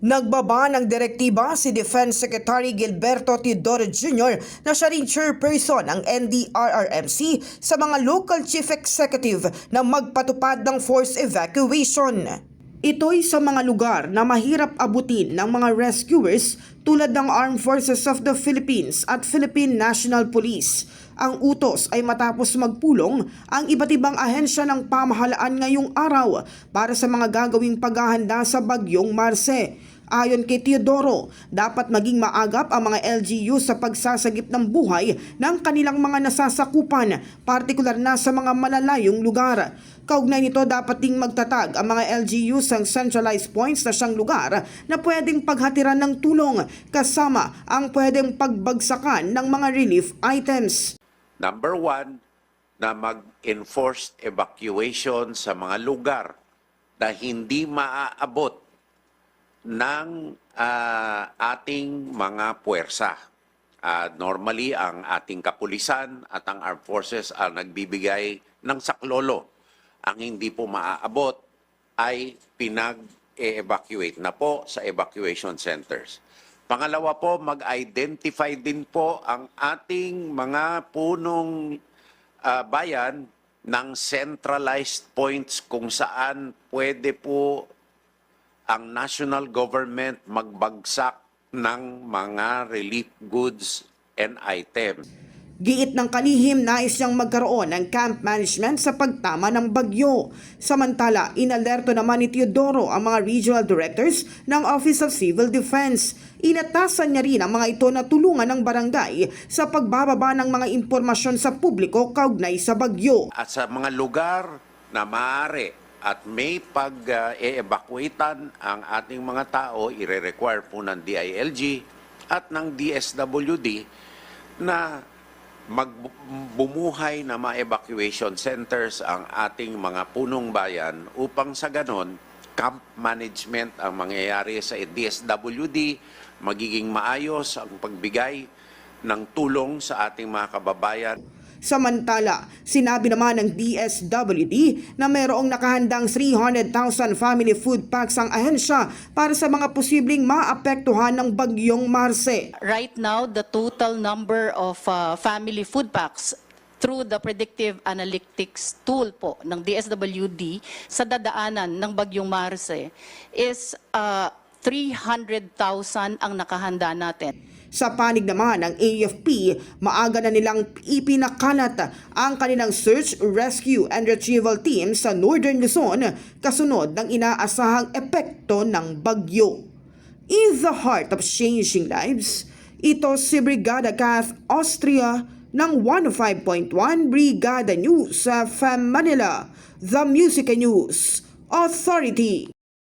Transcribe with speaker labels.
Speaker 1: Nagbaba ng direktiba si Defense Secretary Gilberto Teodoro Jr. na siya rin chairperson ng NDRRMC sa mga local chief executive na magpatupad ng force evacuation. Ito'y sa mga lugar na mahirap abutin ng mga rescuers tulad ng Armed Forces of the Philippines at Philippine National Police. Ang utos ay matapos magpulong ang iba't ibang ahensya ng pamahalaan ngayong araw para sa mga gagawing paghahanda sa bagyong Marse. Ayon kay Teodoro, dapat maging maagap ang mga LGU sa pagsasagip ng buhay ng kanilang mga nasasakupan, partikular na sa mga malalayong lugar. Kaugnay nito dapat ding magtatag ang mga LGU sa centralized points na siyang lugar na pwedeng paghatiran ng tulong kasama ang pwedeng pagbagsakan ng mga relief items.
Speaker 2: Number one, na mag-enforced evacuation sa mga lugar na hindi maaabot ng ah, ating mga puwersa. Ah, normally, ang ating kapulisan at ang armed forces ang nagbibigay ng saklolo. Ang hindi po maaabot ay pinag-evacuate na po sa evacuation centers. Pangalawa po, mag-identify din po ang ating mga punong ah, bayan ng centralized points kung saan pwede po ang national government magbagsak ng mga relief goods and items.
Speaker 1: Giit ng kalihim nais niyang magkaroon ng camp management sa pagtama ng bagyo. Samantala, inalerto naman ni Teodoro ang mga regional directors ng Office of Civil Defense. Inatasan niya rin ang mga ito na tulungan ng barangay sa pagbababa ng mga impormasyon sa publiko kaugnay sa bagyo.
Speaker 2: At sa mga lugar na maaari at may pag-e-evacuatean ang ating mga tao, ire-require po ng DILG at ng DSWD na magbumuhay na mga evacuation centers ang ating mga punong bayan upang sa ganon, camp management ang mangyayari sa DSWD, magiging maayos ang pagbigay ng tulong sa ating mga kababayan.
Speaker 1: Samantala, sinabi naman ng DSWD na mayroong nakahandang 300,000 family food packs ang ahensya para sa mga posibleng maapektuhan ng bagyong Marse.
Speaker 3: Right now, the total number of uh, family food packs through the predictive analytics tool po ng DSWD sa dadaanan ng Bagyong Marse is uh, 300,000 ang nakahanda natin.
Speaker 1: Sa panig naman ng AFP, maaga na nilang ipinakalat ang kanilang search, rescue and retrieval team sa Northern Luzon kasunod ng inaasahang epekto ng bagyo. In the heart of changing lives, ito si Brigada Kath Austria ng 105.1 Brigada News sa FAM Manila, The Music News Authority.